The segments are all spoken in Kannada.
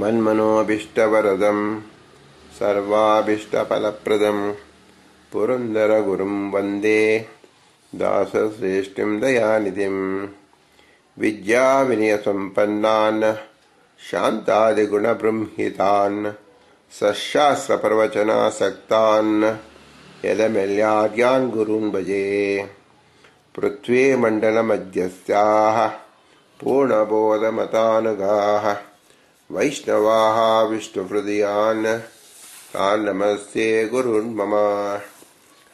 मन्मनोऽभीष्टवरदं सर्वाभीष्टफलप्रदं पुरन्दरगुरुं वन्दे दासश्रेष्ठिं दयानिधिं विद्याविनयसम्पन्नान् शान्तादिगुणबृंहितान् सशास्त्रप्रवचनासक्तान् यदमेल्याद्यान् गुरून् भजे पृथ्वीमण्डलमध्यस्याः पूर्णबोधमतानुगाः वैष्णवाः विष्णुहृदयान् तान् नमस्ते गुरुन् मम।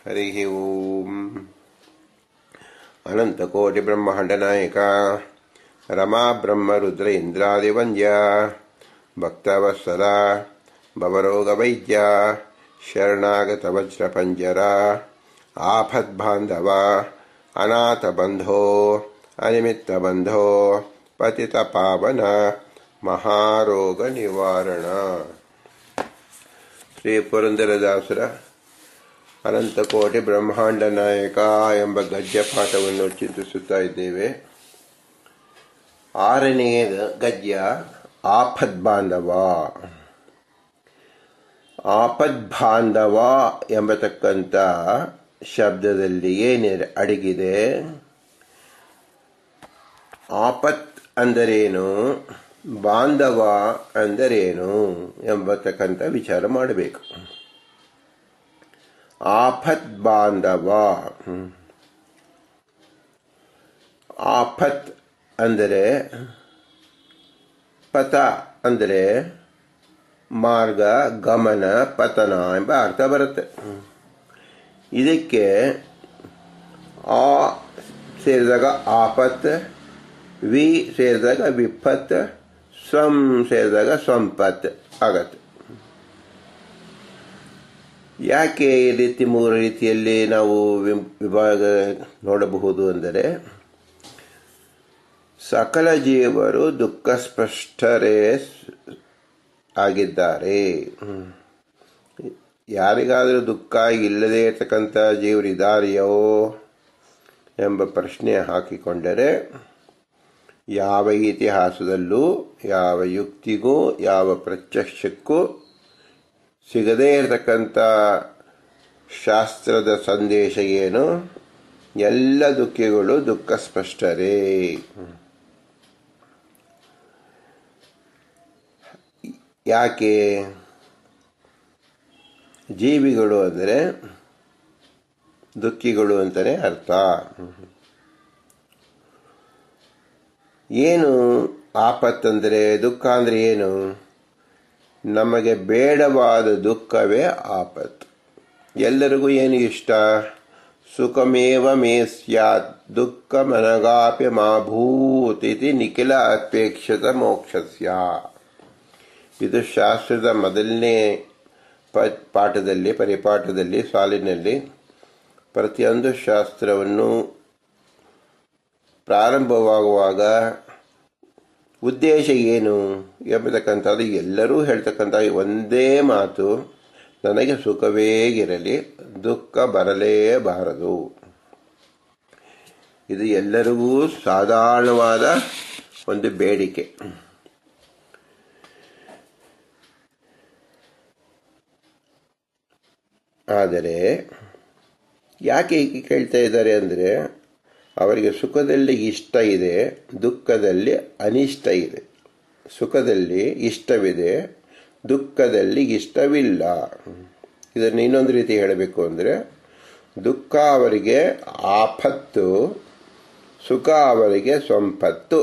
हरिः ओम्। अनन्तकोटिब्रह्माण्डनायक रमा ब्रह्मरुद्र इन्द्रादिवन्द्य भक्तवत्सल भवरोगवैद्य शरणागतवज्रपञ्जर आफद्बान्धव अनाथबन्धो अनिमित्तबन्धो पतितपावन ಮಹಾರೋಗ ನಿವಾರಣ ಶ್ರೀ ಪುರಂದರದಾಸರ ಅನಂತಕೋಟೆ ಬ್ರಹ್ಮಾಂಡ ನಾಯಕ ಎಂಬ ಗದ್ಯ ಪಾಠವನ್ನು ಚಿಂತಿಸುತ್ತಾ ಇದ್ದೇವೆ. ಆರನೆಯ ಗದ್ಯ ಆಪದ್ಬಾಂಧವ ಆಪದ್ಬಾಂಧವ ಎಂಬತಕ್ಕಂಥ ಶಬ್ದದಲ್ಲಿ ಏನೇ ಅಡಗಿದೆ? ಆಪತ್ ಅಂದರೇನು? ಬಾಂಧವ ಅಂದರೇನು ಎಂಬತಕ್ಕಂಥ ವಿಚಾರ ಮಾಡಬೇಕು. ಆಫತ್ ಬಾಂಧವ. ಆಫತ್ ಅಂದರೆ ಪಥ ಅಂದರೆ ಮಾರ್ಗ, ಗಮನ, ಪತನ ಎಂಬ ಅರ್ಥ ಬರುತ್ತೆ. ಇದಕ್ಕೆ ಆ ಸೇರಿದಾಗ ಆಪತ್ ವಿ ಸೇರಿದಾಗ ವಿಪತ್ ಸ್ವಂ ಸೇರಿದಾಗ ಸ್ವಂಪತ್ ಆಗತ್ತೆ. ಯಾಕೆ ಈ ರೀತಿ ಮೂರು ರೀತಿಯಲ್ಲಿ ನಾವು ವಿಭಾಗ ನೋಡಬಹುದು ಅಂದರೆ, ಸಕಲ ಜೀವರು ದುಃಖ ಸ್ಪಷ್ಟರೇ ಆಗಿದ್ದಾರೆ. ಯಾರಿಗಾದರೂ ದುಃಖ ಇಲ್ಲದೆ ಇರತಕ್ಕಂಥ ಜೀವರಿದ್ದಾರೆಯೋ ಎಂಬ ಪ್ರಶ್ನೆ ಹಾಕಿಕೊಂಡರೆ, ಯಾವ ಇತಿಹಾಸದಲ್ಲೂ ಯಾವ ಯುಕ್ತಿಗೂ, ಯಾವ ಪ್ರತ್ಯಕ್ಷಕ್ಕೂ ಸಿಗದೇ ಇರತಕ್ಕಂಥ ಶಾಸ್ತ್ರದ ಸಂದೇಶ ಏನು? ಎಲ್ಲ ದುಃಖಗಳು ದುಃಖ ಸ್ಪಷ್ಟರೇ ಯಾಕೆ? ಜೀವಿಗಳು ಅಂದರೆ ದುಃಖಿಗಳು ಅಂತಲೇ ಅರ್ಥ. ಏನು? ಆಪತ್ತಂದರೆ ದುಃಖ ಅಂದರೆ ಏನು? ನಮಗೆ ಬೇಡವಾದ ದುಃಖವೇ ಆಪತ್ತು. ಎಲ್ಲರಿಗೂ ಏನು ಇಷ್ಟ? ಸುಖಮೇವ ಮೇ ಸ್ಯಾತ್. ದುಃಖ ಮನಗಾಪ್ಯ ಮಾಭೂತ್ ಇತಿ ನಿಖಿಲ ಅಪೇಕ್ಷಿತ ಮೋಕ್ಷಸ್ಯ. ಇದು ಶಾಸ್ತ್ರದ ಮೊದಲನೇ ಪ ಪಾಠದಲ್ಲಿ, ಪರಿಪಾಠದಲ್ಲಿ, ಸಾಲಿನಲ್ಲಿ ಪ್ರತಿಯೊಂದು ಶಾಸ್ತ್ರವನ್ನು ಪ್ರಾರಂಭವಾಗುವಾಗ ಉದ್ದೇಶ ಏನು ಎಂಬತಕ್ಕಂಥದ್ದು ಎಲ್ಲರೂ ಹೇಳ್ತಕ್ಕಂಥ ಒಂದೇ ಮಾತು, ನನಗೆ ಸುಖವೇ ಇರಲಿ, ದುಃಖ ಬರಲೇಬಾರದು. ಇದು ಎಲ್ಲರಿಗೂ ಸಾಧಾರಣವಾದ ಒಂದು ಬೇಡಿಕೆ. ಆದರೆ, ಯಾಕೆ ಕೇಳ್ತಾ ಇದ್ದಾರೆ ಅಂದರೆ ಅವರಿಗೆ ಸುಖದಲ್ಲಿ ಇಷ್ಟ ಇದೆ, ದುಃಖದಲ್ಲಿ ಅನಿಷ್ಟ ಇದೆ. ಸುಖದಲ್ಲಿ ಇಷ್ಟವಿದೆ, ದುಃಖದಲ್ಲಿ ಇಷ್ಟವಿಲ್ಲ. ಇದನ್ನು ಇನ್ನೊಂದು ರೀತಿ ಹೇಳಬೇಕು ಅಂದರೆ, ದುಃಖ ಅವರಿಗೆ ಆಪತ್ತು, ಸುಖ ಅವರಿಗೆ ಸಂಪತ್ತು.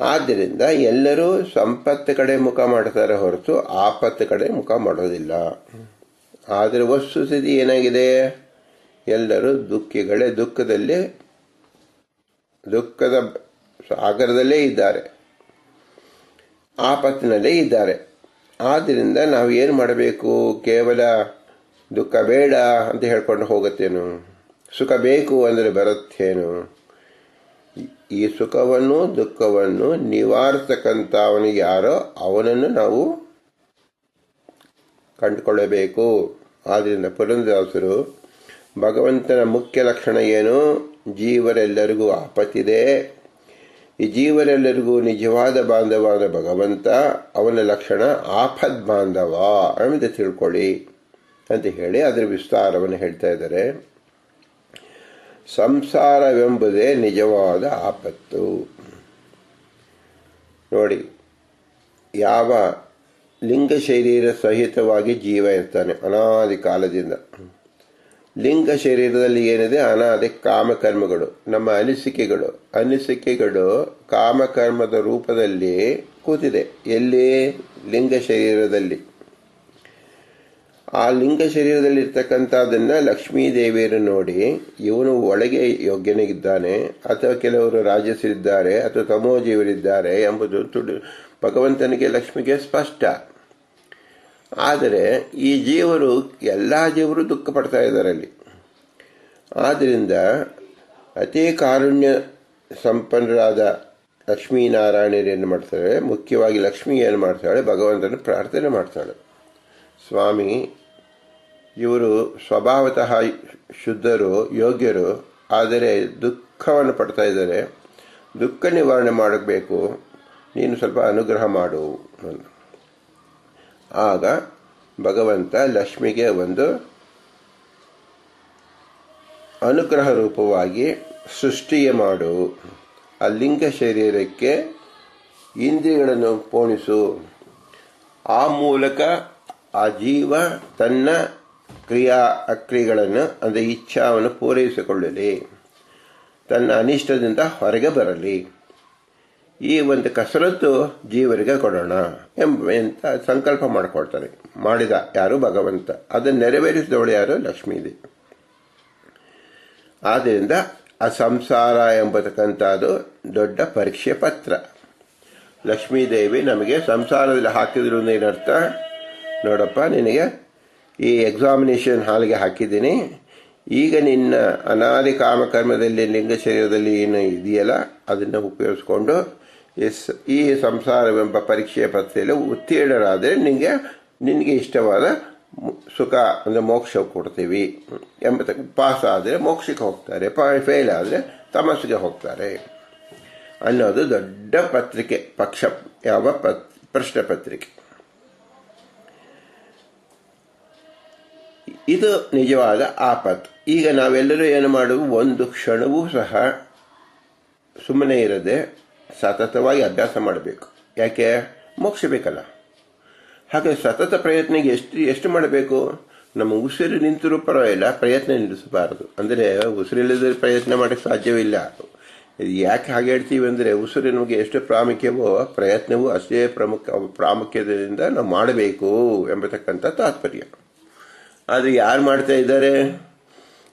ಆದ್ದರಿಂದ ಎಲ್ಲರೂ ಸಂಪತ್ತು ಕಡೆ ಮುಖ ಮಾಡ್ತಾರೆ ಹೊರತು ಆಪತ್ತು ಕಡೆ ಮುಖ ಮಾಡೋದಿಲ್ಲ. ಆದರೆ ವಸ್ತುಸ್ಥಿತಿ ಏನಾಗಿದೆ? ಎಲ್ಲರೂ ದುಃಖಿಗಳೇ, ದುಃಖದಲ್ಲಿ, ದುಃಖದ ಸಾಗರದಲ್ಲೇ ಇದ್ದಾರೆ. ಆಪತ್ತಿನಲ್ಲೇ ಇದ್ದಾರೆ. ಆದ್ದರಿಂದ ನಾವು ಏನು ಮಾಡಬೇಕು? ಕೇವಲ ದುಃಖ ಬೇಡ ಅಂತ ಹೇಳ್ಕೊಂಡು ಹೋಗುತ್ತೇನು? ಸುಖ ಬೇಕು ಅಂದರೆ ಬರುತ್ತೇನು? ಈ ಸುಖವನ್ನು, ದುಃಖವನ್ನು ನಿವಾರಿಸತಕ್ಕಂಥ ಅವನಿಗೆ ಯಾರೋ ಅವನನ್ನು ನಾವು ಕಂಡುಕೊಳ್ಳಬೇಕು. ಆದ್ದರಿಂದ ಪುರಂದರದಾಸರು ಭಗವಂತನ ಮುಖ್ಯ ಲಕ್ಷಣ ಏನು? ಜೀವರೆಲ್ಲರಿಗೂ ಆಪತ್ತಿದೆ. ಈ ಜೀವರೆಲ್ಲರಿಗೂ ನಿಜವಾದ ಬಾಂಧವಾದ ಭಗವಂತ, ಅವನ ಲಕ್ಷಣ ಆಪದ್ ಬಾಂಧವ ಅಂತ ತಿಳ್ಕೊಳ್ಳಿ ಅಂತ ಹೇಳಿ ಅದರ ವಿಸ್ತಾರವನ್ನು ಹೇಳ್ತಾ ಇದ್ದಾರೆ. ಸಂಸಾರವೆಂಬುದೇ ನಿಜವಾದ ಆಪತ್ತು. ನೋಡಿ, ಯಾವ ಲಿಂಗ ಶರೀರ ಸಹಿತವಾಗಿ ಜೀವ ಇರ್ತಾನೆ ಅನಾದಿ ಕಾಲದಿಂದ. ಲಿಂಗ ಶರೀರದಲ್ಲಿ ಏನಿದೆ? ಅನಾದಿ ಕಾಮಕರ್ಮಗಳು. ನಮ್ಮ ಅನಿಸಿಕೆಗಳು. ಅನಿಸಿಕೆಗಳು ಕಾಮಕರ್ಮದ ರೂಪದಲ್ಲಿ ಕೂತಿದೆ. ಎಲ್ಲಿ? ಲಿಂಗ ಶರೀರದಲ್ಲಿ. ಆ ಲಿಂಗ ಶರೀರದಲ್ಲಿ ಲಕ್ಷ್ಮೀ ದೇವಿಯರು ನೋಡಿ, ಇವನು ಒಳಗೆ ಯೋಗ್ಯನಿಗಿದ್ದಾನೆ, ಅಥವಾ ಕೆಲವರು ರಾಜಸರಿದ್ದಾರೆ, ಅಥವಾ ತಮೋಜೀವರಿದ್ದಾರೆ ಎಂಬುದು ತುಡು, ಭಗವಂತನಿಗೆ ಲಕ್ಷ್ಮಿಗೆ ಸ್ಪಷ್ಟ. ಆದರೆ ಈ ಜೀವರು ಎಲ್ಲ ಜೀವರು ದುಃಖ ಪಡ್ತಾ ಇದ್ದಾರೆ ಅಲ್ಲಿ ಆದ್ದರಿಂದ ಅತಿ ಕಾರುಣ್ಯ ಸಂಪನ್ನರಾದ ಲಕ್ಷ್ಮೀನಾರಾಯಣರು ಏನು ಮಾಡ್ತಾರೆ? ಮುಖ್ಯವಾಗಿ ಲಕ್ಷ್ಮಿ ಏನು ಮಾಡ್ತಾಳೆ? ಭಗವಂತನ ಪ್ರಾರ್ಥನೆ ಮಾಡ್ತಾಳೆ. ಸ್ವಾಮಿ, ಇವರು ಸ್ವಭಾವತಃ ಶುದ್ಧರು, ಯೋಗ್ಯರು, ಆದರೆ ದುಃಖವನ್ನು ಪಡ್ತಾ ಇದ್ದಾರೆ. ದುಃಖ ನಿವಾರಣೆ ಮಾಡಬೇಕು. ನೀನು ಸ್ವಲ್ಪ ಅನುಗ್ರಹ ಮಾಡು ಆಗ ಭಗವಂತ ಲಕ್ಷ್ಮಿಗೆ ಒಂದು ಅನುಗ್ರಹ ರೂಪವಾಗಿ ಸೃಷ್ಟಿಯೇ ಮಾಡು. ಆ ಲಿಂಗ ಶರೀರಕ್ಕೆ ಇಂದ್ರಿಯಗಳನ್ನು ಪೋಣಿಸು. ಆ ಮೂಲಕ ಆ ಜೀವ ತನ್ನ ಕ್ರಿಯಾ ಅಕ್ರಿಯೆಗಳನ್ನು ಅಂದರೆ ಇಚ್ಛಾವನ್ನು ಪೂರೈಸಿಕೊಳ್ಳಲಿ. ತನ್ನ ಅನಿಷ್ಟದಿಂದ ಹೊರಗೆ ಬರಲಿ. ಈ ಒಂದು ಕಸರತ್ತು ಜೀವರಿಗೆ ಕೊಡೋಣ ಎಂಬ ಅಂತ ಸಂಕಲ್ಪ ಮಾಡಿಕೊಡ್ತಾರೆ ಮಾಡಿದ ಯಾರು ಭಗವಂತ? ಅದನ್ನು ನೆರವೇರಿಸಿದವಳು ಯಾರು? ಲಕ್ಷ್ಮೀದೇವಿ. ಆದ್ದರಿಂದ ಆ ಸಂಸಾರ ಎಂಬತಕ್ಕಂಥದ್ದು ದೊಡ್ಡ ಪರೀಕ್ಷೆ ಪತ್ರ. ಲಕ್ಷ್ಮೀದೇವಿ ನಮಗೆ ಸಂಸಾರದಲ್ಲಿ ಹಾಕಿದ್ರು ಏನರ್ಥ? ನೋಡಪ್ಪ, ನಿನಗೆ ಈ ಎಕ್ಸಾಮಿನೇಷನ್ ಹಾಲ್ಗೆ ಹಾಕಿದ್ದೀನಿ. ಈಗ ನಿನ್ನ ಅನಾದಿ ಕಾಮಕರ್ಮದಲ್ಲಿ, ಲಿಂಗ ಶರೀರದಲ್ಲಿ ಏನು ಇದೆಯಲ್ಲ, ಅದನ್ನು ಉಪಯೋಗಿಸ್ಕೊಂಡು ಈ ಸಂಸಾರವೆಂಬ ಪರೀಕ್ಷೆಯ ಪತ್ರೆಯಲ್ಲಿ ಉತ್ತೀರ್ಣರಾದರೆ ನಿಮಗೆ ನಿನಗೆ ಇಷ್ಟವಾದ ಸುಖ, ಅಂದರೆ ಮೋಕ್ಷ ಕೊಡ್ತೀವಿ. ಎಂಬ ಪಾಸ್ ಆದರೆ ಮೋಕ್ಷಕ್ಕೆ ಹೋಗ್ತಾರೆ ಫೇಲ್ ಆದರೆ ತಮಸ್ಸಿಗೆ ಹೋಗ್ತಾರೆ. ಅನ್ನೋದು ದೊಡ್ಡ ಪತ್ರಿಕೆ, ಪಕ್ಷ, ಯಾವ ಪ್ರಶ್ನೆ ಪತ್ರಿಕೆ. ಇದು ನಿಜವಾದ ಆಪತ್. ಈಗ ನಾವೆಲ್ಲರೂ ಏನು ಮಾಡುವು ಒಂದು ಕ್ಷಣವೂ ಸಹ ಸುಮ್ಮನೆ ಇರದೆ ಸತತವಾಗಿ ಅಭ್ಯಾಸ ಮಾಡಬೇಕು. ಯಾಕೆ? ಮೋಕ್ಷ ಬೇಕಲ್ಲ. ಹಾಗೆ ಸತತ ಪ್ರಯತ್ನಕ್ಕೆ ಎಷ್ಟು ಎಷ್ಟು ಮಾಡಬೇಕು? ನಮ್ಮ ಉಸಿರು ನಿಂತರೂ ಪರವಾಗಿಲ್ಲ, ಪ್ರಯತ್ನ ನಿಲ್ಲಿಸಬಾರದು. ಅಂದರೆ ಉಸಿರಿಲ್ಲದ ಪ್ರಯತ್ನ ಮಾಡೋಕ್ಕೆ ಸಾಧ್ಯವಿಲ್ಲ. ಯಾಕೆ ಹಾಗೆ ಹೇಳ್ತೀವಿ ಅಂದರೆ ಉಸಿರು ನಮಗೆ ಎಷ್ಟು ಪ್ರಾಮುಖ್ಯವೋ ಪ್ರಯತ್ನವೂ ಅಷ್ಟೇ ಪ್ರಮುಖ ಪ್ರಾಮುಖ್ಯತೆಯಿಂದ ನಾವು ಮಾಡಬೇಕು ಎಂಬತಕ್ಕಂಥ ತಾತ್ಪರ್ಯ. ಆದರೆ ಯಾರು ಮಾಡ್ತಾ ಇದ್ದಾರೆ?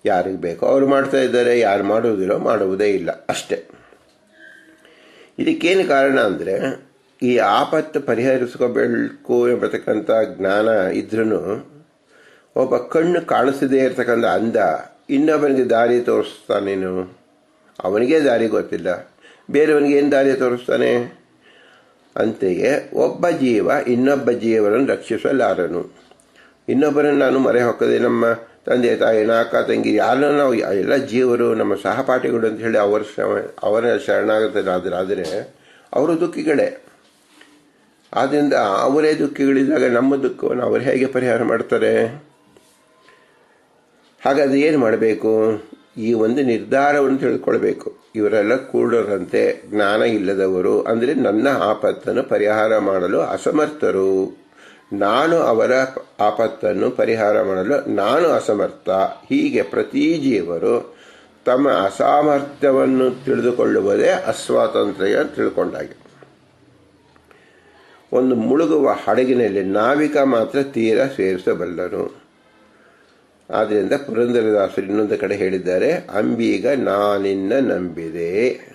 ಯಾರಿಗೆ ಬೇಕೋ ಅವ್ರು ಮಾಡ್ತಾ ಇದ್ದಾರೆ. ಯಾರು ಮಾಡುವುದಿರೋ ಮಾಡುವುದೇ ಇಲ್ಲ. ಅಷ್ಟೇ. ಇದಕ್ಕೇನು ಕಾರಣ ಅಂದರೆ ಈ ಆಪತ್ತು ಪರಿಹರಿಸ್ಕೋಬೇಕು ಎಂಬತಕ್ಕಂಥ ಜ್ಞಾನ ಇದ್ರೂ ಒಬ್ಬ ಕಣ್ಣು ಕಾಣಿಸದೇ ಇರತಕ್ಕಂಥ ಅಂದ ಇನ್ನೊಬ್ಬನಿಗೆ ದಾರಿ ತೋರಿಸ್ತಾನೇನು? ಅವನಿಗೆ ದಾರಿ ಗೊತ್ತಿಲ್ಲ. ಬೇರೆಯವನಿಗೆ ಏನು ದಾರಿ ತೋರಿಸ್ತಾನೆ? ಅಂತೆಯೇ ಒಬ್ಬ ಜೀವ ಇನ್ನೊಬ್ಬ ಜೀವನನ್ನು ರಕ್ಷಿಸಲಾರನು. ಇನ್ನೊಬ್ಬರನ್ನು ನಾನು ಮರೆ ಹಾಕದೆ ನಮ್ಮ ತಂದೆ ತಾಯಿ ನಾಕ ತಂಗಿ, ಯಾರನ್ನ ನಾವು ಎಲ್ಲ ಜೀವರು, ನಮ್ಮ ಸಹಪಾಠಿಗಳು ಅಂತ ಹೇಳಿ ಅವರ ಅವರ ಶರಣಾಗತರಾದರಾದರೆ ಅವರು ದುಃಖಿಗಳೇ. ಆದ್ದರಿಂದ ಅವರೇ ದುಃಖಿಗಳಿದ್ದಾಗ ನಮ್ಮ ದುಃಖವನ್ನು ಅವರು ಹೇಗೆ ಪರಿಹಾರ ಮಾಡ್ತಾರೆ? ಹಾಗಾದ್ರೆ ಏನು ಮಾಡಬೇಕು? ಈ ಒಂದು ನಿರ್ಧಾರವನ್ನು ತಿಳ್ಕೊಳ್ಬೇಕು. ಇವರೆಲ್ಲ ಕೂಡರಂತೆ ಜ್ಞಾನ ಇಲ್ಲದವರು, ಅಂದರೆ ನನ್ನ ಆಪತ್ತನ್ನು ಪರಿಹಾರ ಮಾಡಲು ಅಸಮರ್ಥರು. ನಾನು ಅವರ ಆಪತ್ತನ್ನು ಪರಿಹಾರ ಮಾಡಲು ನಾನು ಅಸಮರ್ಥ. ಹೀಗೆ ಪ್ರತಿ ಜೀವರು ತಮ್ಮ ಅಸಾಮರ್ಥ್ಯವನ್ನು ತಿಳಿದುಕೊಳ್ಳುವುದೇ ಅಸ್ವಾತಂತ್ರ್ಯ ತಿಳ್ಕೊಂಡಾಗಿ. ಒಂದು ಮುಳುಗುವ ಹಡಗಿನಲ್ಲಿ ನಾವಿಕ ಮಾತ್ರ ತೀರ ಸೇರಿಸಬಲ್ಲರು. ಆದ್ದರಿಂದ ಪುರಂದರದಾಸರು ಇನ್ನೊಂದು ಕಡೆ ಹೇಳಿದ್ದಾರೆ, ಅಂಬೀಗ ನಾನಿನ್ನ ನಂಬಿದೆ.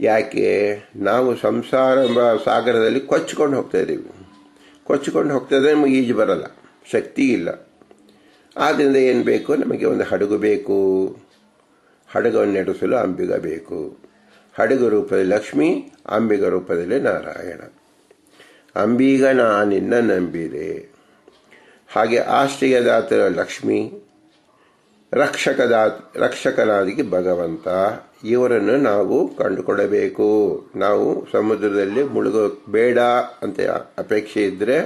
ಯಾಕೆ? ನಾವು ಸಂಸಾರ ಸಾಗರದಲ್ಲಿ ಕೊಚ್ಚಿಕೊಂಡು ಹೋಗ್ತಾ ಇದ್ದೀವಿ. ಕೊಚ್ಚಿಕೊಂಡು ಹೋಗ್ತಾ ಇದ್ರೆ ನಮಗೆ ಈಜು ಬರಲ್ಲ. ಶಕ್ತಿ ಇಲ್ಲ. ಆದ್ದರಿಂದ ಏನು ಬೇಕು? ನಮಗೆ ಒಂದು ಹಡಗು ಬೇಕು. ಹಡಗವನ್ನು ನಡೆಸಲು ಅಂಬಿಗ ಬೇಕು. ಹಡಗು ರೂಪದಲ್ಲಿ ಲಕ್ಷ್ಮಿ, ಅಂಬಿಗ ರೂಪದಲ್ಲಿ ನಾರಾಯಣ. ಅಂಬೀಗ ನಾ ನಿನ್ನ ನಂಬಿದೆ. ಹಾಗೆ ಆಶ್ರಯದಾತರ ಲಕ್ಷ್ಮಿ ರಕ್ಷಕದಾತ ರಕ್ಷಕನಾದಿಗೆ ಭಗವಂತ. ಇವರನ್ನು ನಾವು ಕಂಡುಕೊಳ್ಳಬೇಕು. ನಾವು ಸಮುದ್ರದಲ್ಲಿ ಮುಳುಗೋ ಬೇಡ ಅಂತ ಅಪೇಕ್ಷೆ ಇದ್ದರೆ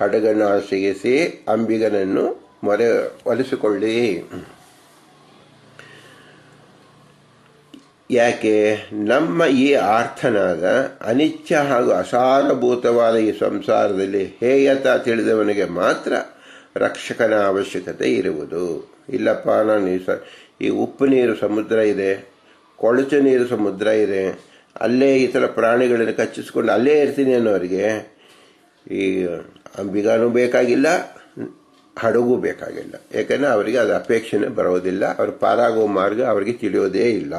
ಹಡಗನ್ನು ಆಶ್ರಯಿಸಿ ಅಂಬಿಗನನ್ನು ಮೊರೆ ಒಲಿಸಿಕೊಳ್ಳಿ. ಯಾಕೆ? ನಮ್ಮ ಈ ಆರ್ಥನಾದ ಅನಿಚ್ಛ ಹಾಗೂ ಅಸಾರಭೂತವಾದ ಈ ಸಂಸಾರದಲ್ಲಿ ಹೇಯತ ತಿಳಿದವನಿಗೆ ಮಾತ್ರ ರಕ್ಷಕನ ಅವಶ್ಯಕತೆ ಇರುವುದು. ಇಲ್ಲಪ್ಪ, ನಾನು ಈ ಉಪ್ಪು ನೀರು ಸಮುದ್ರ ಇದೆ. ಕೊಳಚೆ ನೀರು ಸಮುದ್ರ ಇದೆ. ಅಲ್ಲೇ ಈ ಥರ ಪ್ರಾಣಿಗಳನ್ನು ಕಚ್ಚಿಸ್ಕೊಂಡು ಅಲ್ಲೇ ಇರ್ತೀನಿ ಅನ್ನೋರಿಗೆ ಈ ಅಂಬಿಗಾನೂ ಬೇಕಾಗಿಲ್ಲ, ಹಡಗು ಬೇಕಾಗಿಲ್ಲ. ಯಾಕಂದರೆ ಅವರಿಗೆ ಅದು ಅಪೇಕ್ಷೆನೇ ಬರೋದಿಲ್ಲ. ಅವ್ರ ಪಾರಾಗುವ ಮಾರ್ಗ ಅವರಿಗೆ ತಿಳಿಯೋದೇ ಇಲ್ಲ.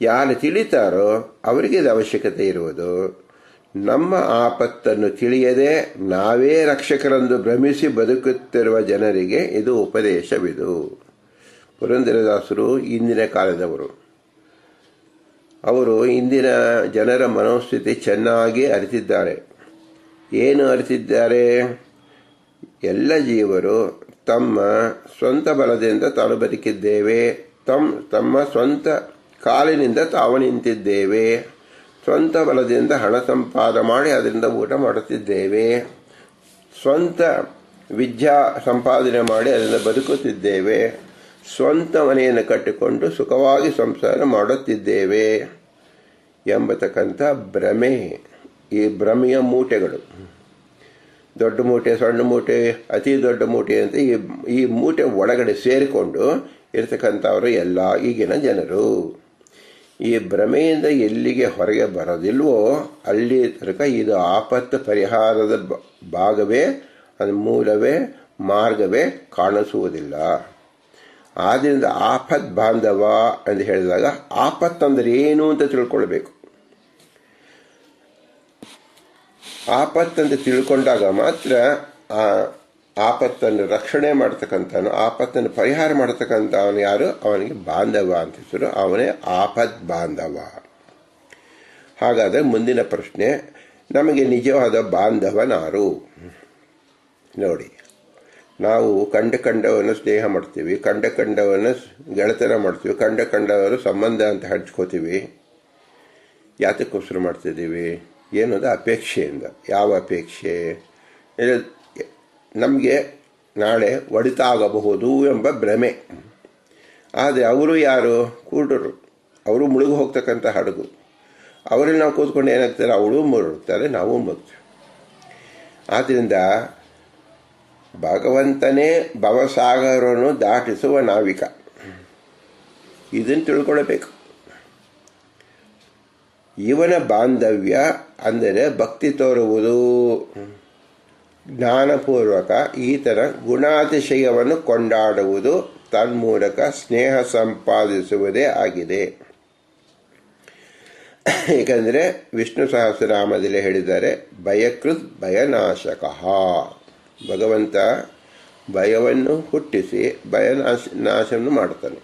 ಯಾರು ತಿಳಿತಾರೋ ಅವರಿಗೆ ಇದು ಅವಶ್ಯಕತೆ ಇರುವುದು. ನಮ್ಮ ಆಪತ್ತನ್ನು ತಿಳಿಯದೆ ನಾವೇ ರಕ್ಷಕರೆಂದು ಭ್ರಮಿಸಿ ಬದುಕುತ್ತಿರುವ ಜನರಿಗೆ ಇದು ಉಪದೇಶವಿದು. ಪುರಂದರದಾಸರು ಇಂದಿನ ಕಾಲದವರು. ಅವರು ಇಂದಿನ ಜನರ ಮನೋಸ್ಥಿತಿ ಚೆನ್ನಾಗಿ ಅರಿತಿದ್ದಾರೆ. ಏನು ಅರಿತಿದ್ದಾರೆ? ಎಲ್ಲ ಜೀವರು ತಮ್ಮ ಸ್ವಂತ ಬಲದಿಂದ ತಾನು ಬದುಕಿದ್ದೇವೆ. ತಮ್ಮ ತಮ್ಮ ಸ್ವಂತ ಕಾಲಿನಿಂದ ತಾವು ನಿಂತಿದ್ದೇವೆ. ಸ್ವಂತ ಬಲದಿಂದ ಹಣ ಸಂಪಾದ ಮಾಡಿ ಅದರಿಂದ ಊಟ ಮಾಡುತ್ತಿದ್ದೇವೆ. ಸ್ವಂತ ವಿದ್ಯಾ ಸಂಪಾದನೆ ಮಾಡಿ ಅದರಿಂದ ಬದುಕುತ್ತಿದ್ದೇವೆ. ಸ್ವಂತ ಮನೆಯನ್ನು ಕಟ್ಟಿಕೊಂಡು ಸುಖವಾಗಿ ಸಂಸಾರ ಮಾಡುತ್ತಿದ್ದೇವೆ ಎಂಬತಕ್ಕಂಥ ಭ್ರಮೆ, ಈ ಭ್ರಮೆಯ ಮೂಟೆಗಳು. ದೊಡ್ಡ ಮೂಟೆ, ಸಣ್ಣ ಮೂಟೆ, ಅತಿ ದೊಡ್ಡ ಮೂಟೆ ಅಂತ ಈ ಈ ಮೂಟೆ ಒಳಗಡೆ ಸೇರಿಕೊಂಡು ಇರತಕ್ಕಂಥವರು ಎಲ್ಲ ಈಗಿನ ಜನರು. ಈ ಭ್ರಮೆಯಿಂದ ಎಲ್ಲಿಗೆ ಹೊರಗೆ ಬರೋದಿಲ್ವೋ ಅಲ್ಲಿ ತನಕ ಇದು ಆಪತ್ತು ಪರಿಹಾರದ ಭಾಗವೇ, ಅದು ಮೂಲವೇ, ಮಾರ್ಗವೇ ಕಾಣಿಸುವುದಿಲ್ಲ. ಆದ್ದರಿಂದ ಆಪತ್ ಬಾಂಧವ ಅಂತ ಹೇಳಿದಾಗ ಆಪತ್ತಂದ್ರೆ ಏನು ಅಂತ ತಿಳ್ಕೊಳ್ಬೇಕು. ಆಪತ್ ಅಂತ ತಿಳ್ಕೊಂಡಾಗ ಮಾತ್ರ ಆ ಆಪತ್ತನ್ನು ರಕ್ಷಣೆ ಮಾಡ್ತಕ್ಕಂಥವನು, ಆಪತ್ತನ್ನು ಪರಿಹಾರ ಮಾಡ್ತಕ್ಕಂಥ ಅವನು ಯಾರು? ಅವನಿಗೆ ಬಾಂಧವ ಅಂತ ಹೆಸರು. ಅವನೇ ಆಪತ್ ಬಾಂಧವ. ಹಾಗಾದರೆ ಮುಂದಿನ ಪ್ರಶ್ನೆ, ನಮಗೆ ನಿಜವಾದ ಬಾಂಧವನಾರು? ನೋಡಿ. ನಾವು ಕಂಡ ಕಂಡವನ್ನು ಸ್ನೇಹ ಮಾಡ್ತೀವಿ, ಕಂಡ ಕಂಡವನ್ನು ಗೆಳೆತನ ಮಾಡ್ತೀವಿ, ಕಂಡ ಕಂಡವರು ಸಂಬಂಧ ಅಂತ ಹಂಚ್ಕೋತೀವಿ. ಯಾತಕ್ಕೋಸ್ಕರ ಮಾಡ್ತಿದ್ದೀವಿ? ಏನದು? ಅಪೇಕ್ಷೆಯಿಂದ. ಯಾವ ಅಪೇಕ್ಷೆ? ನಮಗೆ ನಾಳೆ ಒಡಿತ ಆಗಬಹುದು ಎಂಬ ಭ್ರಮೆ. ಆದರೆ ಅವರು ಯಾರು? ಕೂಡರು ಅವರು ಮುಳುಗು ಹೋಗ್ತಕ್ಕಂಥ ಹಡಗು. ಅವರಲ್ಲಿ ನಾವು ಕೂತ್ಕೊಂಡು ಏನಾಗ್ತಾರೆ? ಅವಳು ಮುಳುಗ್ತಾರೆ ನಾವು ಮುಗ್ತೀವಿ ಆದ್ದರಿಂದ ಭಗವಂತನೇ ಭವಸಾಗರನ್ನು ದಾಟಿಸುವ ನಾವಿಕ. ಇದನ್ನು ತಿಳ್ಕೊಳ್ಬೇಕು. ಇವನ ಬಾಂಧವ್ಯ ಅಂದರೆ ಭಕ್ತಿ ತೋರುವುದು. ಜ್ಞಾನಪೂರ್ವಕ ಈತನ ಗುಣಾತಿಶಯವನ್ನು ಕೊಂಡಾಡುವುದು ತನ್ಮೂಲಕ ಸ್ನೇಹ ಸಂಪಾದಿಸುವುದೇ ಆಗಿದೆ. ಏಕೆಂದರೆ ವಿಷ್ಣು ಸಹಸ್ರನಾಮದಲ್ಲಿ ಹೇಳಿದ್ದಾರೆ, ಭಯಕೃತ್ ಭಯನಾಶಕ. ಭಗವಂತ ಭಯವನ್ನು ಹುಟ್ಟಿಸಿ ಭಯ ನಾಶ, ನಾಶವನ್ನು ಮಾಡ್ತಾನೆ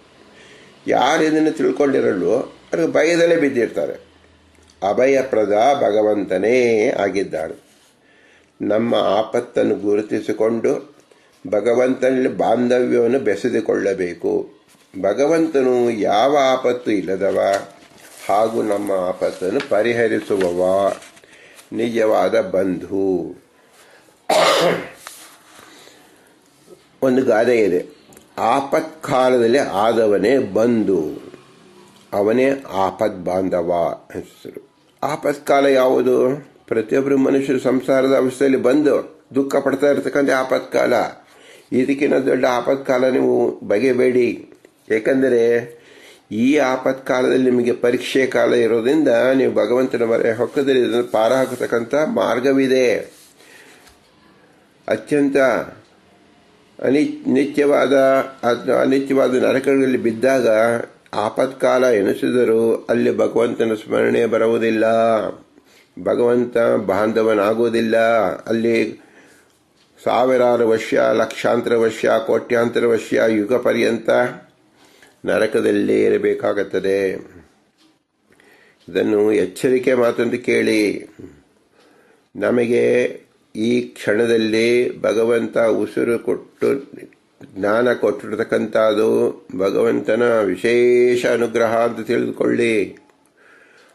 ಯಾರು ಇದನ್ನು ತಿಳ್ಕೊಂಡಿರಲ್ವೋ ಅವ್ರಿಗೆ ಭಯದಲ್ಲೇ ಬಿದ್ದಿರ್ತಾರೆ. ಅಭಯಪ್ರದ ಭಗವಂತನೇ ಆಗಿದ್ದಾನೆ. ನಮ್ಮ ಆಪತ್ತನ್ನು ಗುರುತಿಸಿಕೊಂಡು ಭಗವಂತನಲ್ಲಿ ಬಾಂಧವ್ಯವನ್ನು ಬೆಸೆದುಕೊಳ್ಳಬೇಕು. ಭಗವಂತನು ಯಾವ ಆಪತ್ತು ಇಲ್ಲದವ? ಹಾಗೂ ನಮ್ಮ ಆಪತ್ತನ್ನು ಪರಿಹರಿಸುವವ? ನಿಜವಾದ ಬಂಧು. ಒಂದು ಗಾದೆ ಇದೆ. ಆಪತ್ಕಾಲದಲ್ಲಿ ಆದವನೇ ಬಂದು ಅವನೇ ಆಪತ್ ಬಾಂಧವ ಹೆಸರು. ಆಪತ್ಕಾಲ ಯಾವುದು? ಪ್ರತಿಯೊಬ್ಬರು ಮನುಷ್ಯರು ಸಂಸಾರದ ಅವಸ್ಥೆಯಲ್ಲಿ ಬಂದು ದುಃಖ ಪಡ್ತಾ ಇರತಕ್ಕಂಥ ಆಪತ್ಕಾಲ. ಇದಕ್ಕಿಂತ ದೊಡ್ಡ ಆಪತ್ಕಾಲ ನೀವು ಬಗೆಬೇಡಿ. ಏಕೆಂದರೆ ಈ ಆಪತ್ಕಾಲದಲ್ಲಿ ನಿಮಗೆ ಪರೀಕ್ಷೆ ಕಾಲ ಇರೋದ್ರಿಂದ ನೀವು ಭಗವಂತನ ಮರೆ ಹೊಕ್ಕದಲ್ಲಿ ಇದನ್ನು ಪಾರ ಹಾಕತಕ್ಕಂಥ ಮಾರ್ಗವಿದೆ. ಅತ್ಯಂತ ಅನಿ, ನಿತ್ಯವಾದ ಅನಿತ್ಯವಾದ ನರಕಗಳಲ್ಲಿ ಬಿದ್ದಾಗ ಆಪತ್ಕಾಲ ಎನಿಸಿದರೂ ಅಲ್ಲಿ ಭಗವಂತನ ಸ್ಮರಣೆ ಬರುವುದಿಲ್ಲ. ಭಗವಂತ ಬಾಂಧವನಾಗುವುದಿಲ್ಲ. ಅಲ್ಲಿ ಸಾವಿರಾರು ವರ್ಷ, ಲಕ್ಷಾಂತರ ವರ್ಷ, ಕೋಟ್ಯಾಂತರ ವರ್ಷ, ಯುಗ ಪರ್ಯಂತ ನರಕದಲ್ಲೇ ಇರಬೇಕಾಗುತ್ತದೆ. ಇದನ್ನು ಎಚ್ಚರಿಕೆ ಮಾತಂತ ಕೇಳಿ, ನಮಗೆ ಈ ಕ್ಷಣದಲ್ಲಿ ಭಗವಂತ ಉಸಿರು ಕೊಟ್ಟು ಜ್ಞಾನ ಕೊಟ್ಟಿರ್ತಕ್ಕಂಥದ್ದು ಭಗವಂತನ ವಿಶೇಷ ಅನುಗ್ರಹ ಅಂತ ತಿಳಿದುಕೊಳ್ಳಿ.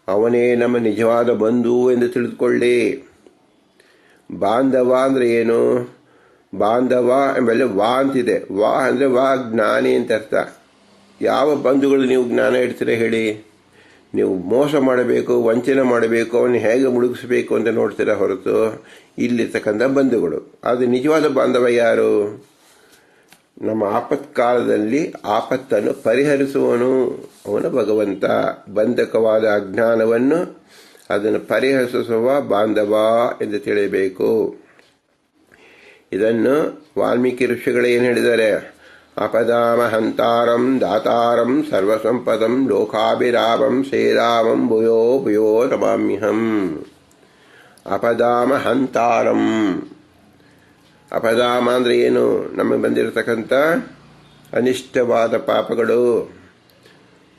ಅವನೇ ನಮ್ಮ ನಿಜವಾದ ಬಂಧು ಎಂದು ತಿಳಿದುಕೊಳ್ಳಿ. ಬಾಂಧವ ಅಂದರೆ ಏನು? ಬಾಂಧವ ಎಂಬಲ್ಲಿ ವಾ ಅಂತಿದೆ. ವಾ ಅಂದರೆ ವಾ ಜ್ಞಾನಿ ಅಂತ ಅರ್ಥ. ಯಾವ ಬಂಧುಗಳು ನೀವು ಜ್ಞಾನ ಇಡ್ತೀರ ಹೇಳಿ. ನೀವು ಮೋಸ ಮಾಡಬೇಕು, ವಂಚನೆ ಮಾಡಬೇಕು ಅವನು ಹೇಗೆ ಮುಳುಗಿಸಬೇಕು ಅಂತ ನೋಡ್ತೀರಾ ಹೊರತು ಇಲ್ಲಿರ್ತಕ್ಕಂಥ ಬಂಧುಗಳು. ಅದು ನಿಜವಾದ ಬಾಂಧವ ಯಾರು? ನಮ್ಮ ಆಪತ್ಕಾಲದಲ್ಲಿ ಆಪತ್ತನ್ನು ಪರಿಹರಿಸುವನು ಅವನು ಭಗವಂತ. ಬಂಧಕವಾದ ಅಜ್ಞಾನವನ್ನು ಅದನ್ನು ಪರಿಹರಿಸುವ ಬಾಂಧವ ಎಂದು ತಿಳಿಯಬೇಕು. ಇದನ್ನು ವಾಲ್ಮೀಕಿ ಋಷಿಗಳು ಏನು ಹೇಳಿದ್ದಾರೆ? ಹಂತಾರಂ ದಾತಾರಂ ಸರ್ವಸಂಪದಂ ಲೋಕಾಭಿರಾಮಂ ಸೇರಾಮಂ ಭೂಯೋ ಭೂಯೋ ನಮಾಮ್ಯಹಂ ಅಪದಾಮ ಹಂತಾರಂ ಅಪದಾಮ ಅಂದ್ರೆ ಏನು ನಮಗೆ ಬಂದಿರತಕ್ಕಂಥ ಅನಿಷ್ಟವಾದ ಪಾಪಗಳು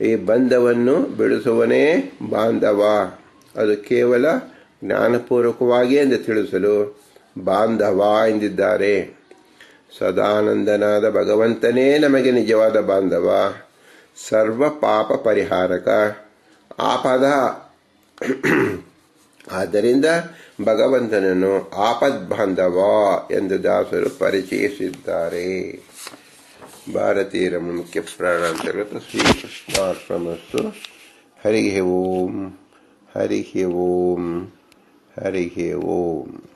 ಈ ಬಂಧವನ್ನು ಬಿಡಿಸುವನೇ ಬಾಂಧವ. ಅದು ಕೇವಲ ಜ್ಞಾನಪೂರ್ವಕವಾಗಿ ಎಂದು ತಿಳಿಸಲು ಬಾಂಧವ ಎಂದಿದ್ದಾರೆ. ಸದಾನಂದನಾದ ಭಗವಂತನೇ ನಮಗೆ ನಿಜವಾದ ಬಾಂಧವ. ಸರ್ವ ಪಾಪ ಪರಿಹಾರಕ. ಆಪದ. ಆದ್ದರಿಂದ ಭಗವಂತನನ್ನು ಆಪದ್ ಬಾಂಧವ ಎಂದು ದಾಸರು ಪರಿಚಯಿಸಿದ್ದಾರೆ. ಭಾರತೀಯರ ಮುಖ್ಯ ಪ್ರಾಣಾಂತರ್ಗತ ಶ್ರೀಕೃಷ್ಣಾರ್ಪಣಸ್ತು ಹರಿಹೆ ಓಂ. ಹರಿಹೆ ಓಂ. ಹರಿಹೇ ಓಂ.